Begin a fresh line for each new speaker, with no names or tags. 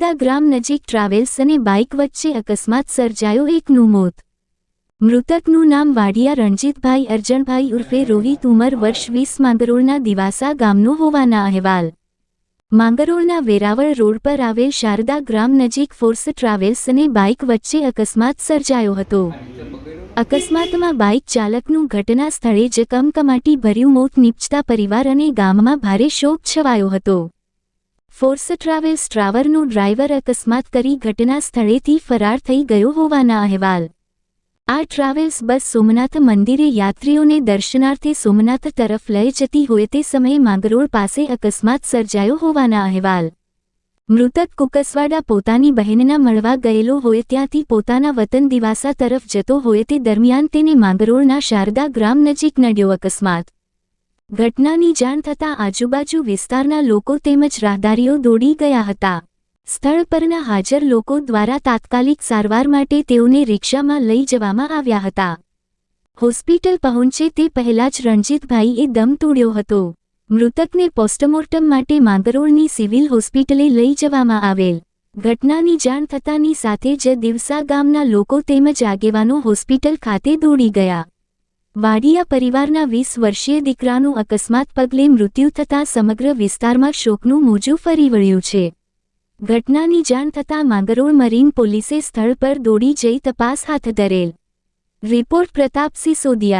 શારદા ગ્રામ નજીક ટ્રાવેલ્સ અને બાઇક વચ્ચે અકસ્માત સર્જાયો એકનું મોત. મૃતકનું નામ વાડિયા રણજીતભાઈ અરજણભાઈ ઉર્ફે રોહિત ઉંમર વર્ષ વીસ માંગરોળના દિવાસા ગામનો હોવાના અહેવાલ. માંગરોળના વેરાવળ રોડ પર આવેલ શારદા ગ્રામ નજીક ફોર્સ ટ્રાવેલ્સ અને બાઇક વચ્ચે અકસ્માત સર્જાયો હતો. અકસ્માતમાં બાઇક ચાલકનું ઘટના સ્થળે જ કમકમાટી ભર્યું મોત નીપજતા પરિવાર અને ગામમાં ભારે શોક છવાયો હતો. ફોર્સ ટ્રાવેલ્સ ટ્રાવરનો ડ્રાઈવર અકસ્માત કરી ઘટના સ્થળેથી ફરાર થઈ ગયો હોવાના અહેવાલ. આ ટ્રાવેલ્સ બસ સોમનાથ મંદિરે યાત્રીઓને દર્શનાર્થે સોમનાથ તરફ લઈ જતી હોય તે સમયે માંગરોળ પાસે અકસ્માત સર્જાયો હોવાના અહેવાલ. મૃતક કુકસવાડા પોતાની બહેનના મળવા ગયેલો હોય ત્યાંથી પોતાના વતન દિવાસા તરફ જતો હોય તે દરમિયાન તેને માંગરોળના શારદા ગ્રામ નજીક નડ્યો અકસ્માત. ઘટનાની જાણ થતાં આજુબાજુ વિસ્તારના લોકો તેમજ રાહદારીઓ દોડી ગયા હતા. સ્થળ પરના હાજર લોકો દ્વારા તાત્કાલિક સારવાર માટે તેઓને રિક્ષામાં લઈ જવામાં આવ્યા હતા. હોસ્પિટલ પહોંચે તે પહેલાં જ રણજીતભાઈએ દમ તોડ્યો હતો. મૃતકને પોસ્ટમોર્ટમ માટે માંગરોળની સિવિલ હોસ્પિટલે લઈ જવામાં આવેલ. ઘટનાની જાણ થતાની સાથે જ દિવસા ગામના લોકો તેમજ આગેવાનો હોસ્પિટલ ખાતે દોડી ગયા. વાડિયા પરિવારના વીસ વર્ષીય દીકરાનું અકસ્માત પગલે મૃત્યુ થતાં સમગ્ર વિસ્તારમાં શોકનું મોજું ફરી વળ્યું છે. ઘટનાની જાણ થતાં માંગરોળ મરીન પોલીસે સ્થળ પર દોડી જઈ તપાસ હાથ ધરેલ. રિપોર્ટ પ્રતાપ સિસોદિયા